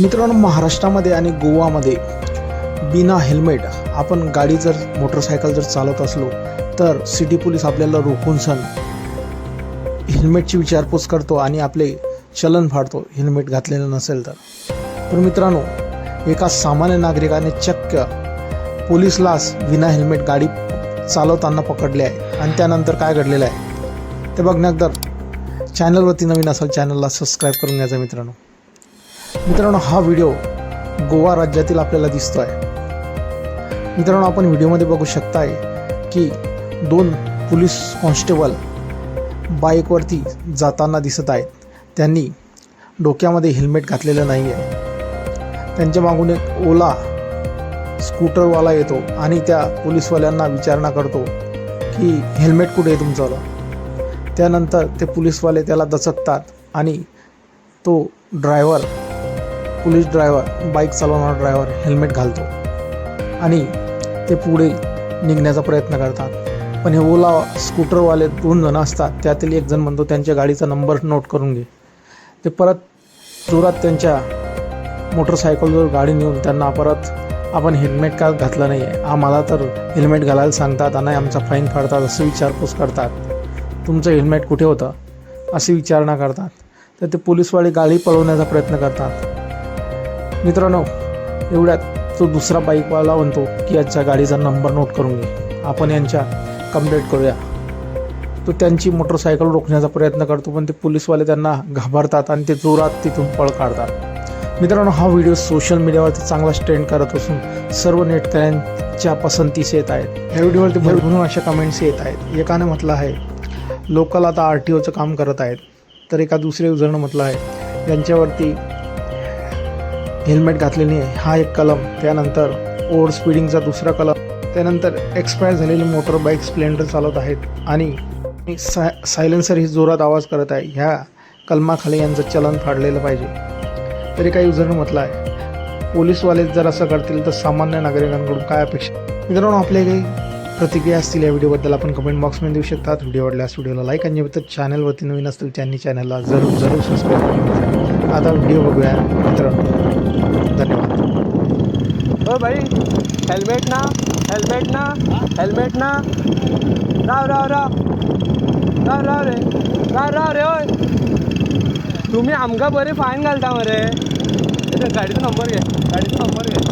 मित्रांनो महाराष्ट्रामध्ये आणि गोवामध्ये बिना हेल्मेट आपण गाडी जर मोटरसायकल जर चालवत असलो तर सिटी पोलीस आपल्याला रोखून सण हेल्मेटची विचारपूस करतो आणि आपले चलन फाडतो हेल्मेट घातलेलं नसेल तर. तर मित्रांनो एका सामान्य नागरिकाने चक्क पोलिसलाच विना हेल्मेट गाडी चालवताना पकडले आहे आणि त्यानंतर काय घडलेलं आहे? ते बघण्याकर चॅनलवरती नवीन असाल चॅनलला सबस्क्राईब करून घ्यायचा मित्रांनो. मित्रांनो हा व्हिडिओ गोवा राज्यातील आपल्याला दिसतो आहे मित्रांनो आपण व्हिडिओमध्ये बघू शकताय की दोन पोलीस कॉन्स्टेबल बाईकवरती जाताना दिसत आहेत. त्यांनी डोक्यामध्ये हेल्मेट घातलेलं नाही आहे त्यांच्या मागून एक ओला स्कूटरवाला येतो आणि त्या पोलीसवाल्यांना विचारणा करतो की हेल्मेट कुठे आहे तुमचं? त्यानंतर ते पोलीसवाले त्याला दचकतात आणि तो ड्रायव्हर पोलीस ड्रायव्हर बाईक चालवणारा ड्रायव्हर हेल्मेट घालतो आणि ते पुढे निघण्याचा प्रयत्न करतात. पण हे ओला स्कूटरवाले दोन जण असतात त्यातील एक जण म्हणतो त्यांच्या गाडीचा नंबर नोट करून घे. ते परत जोरात त्यांच्या मोटरसायकलवर गाडी नेऊन त्यांना परत आपण हेल्मेट का घातलं नाही आहे आम्हाला तर हेल्मेट घालायला सांगतात आणि आमचा फाईन फाडतात असं विचारपूस करतात. तुमचं हेल्मेट कुठे होतं? अशी विचारणा करतात. तर ते पोलीसवाले गाडी पळवण्याचा प्रयत्न करतात. मित्रांनो एवढ्यात तो दुसरा बाईकवाला म्हणतो की याच्या गाडीचा नंबर नोट करून घे. आपण यांच्या कंप्लेंट करूया. तो त्यांची मोटरसायकल रोखण्याचा प्रयत्न करतो पण ते पोलीसवाले त्यांना घाबरतात आणि ते जोरात तिथून पळ काढतात. मित्रांनो हा व्हिडिओ सोशल मीडियावरती चांगला ट्रेंड करत असून सर्व नेटकऱ्यांच्या पसंतीस येत आहेत. या व्हिडिओवरती भरभरून अशा कमेंट्स येत आहेत. एकाने म्हटलं आहे लोकल आता आर टी ओचं काम करत आहेत. तर एका दुसऱ्या युजरनं म्हटलं आहे यांच्यावरती हेल्मेट घातलेली आहे. हा एक कलम. त्यानंतर ओव्हर स्पीडिंगचा दुसरा कलम. त्यानंतर एक्सपायर झालेली मोटर बाईक स्प्लेंडर चालवत आहेत. आणि सा सायलेन्सर ही जोरात आवाज करत आहे. ह्या कलमाखाली यांचं चलन फाडलेलं पाहिजे. तरी काही युजरनं म्हटलं आहे. पोलीसवाले जर असं करतील तर सामान्य नागरिकांकडून काय अपेक्षा? मित्रांनो आपले काही प्रतिक्रिया असतील या व्हिडिओबद्दल आपण कमेंट बॉक्समध्ये देऊ शकतात. व्हिडिओ आवडल्यास व्हिडिओला लाईक आणि तर चॅनलवरती नवीन असतील त्यांनी चॅनलला जरूर जरूर सबस्क्राईब करून आता व्हिडिओ बघूया मित्रांनो. धन्यवाद. हो भाई हेल्मेट ना हेल्मेट ना हेल्मेट ना. राव राव राव. राव राव रे. राव राव रे होय. तुम्ही आमकां बरे फायन घालता मरे. गाडीचा गाडीचो नंबर घे गाडीचो नंबर घे.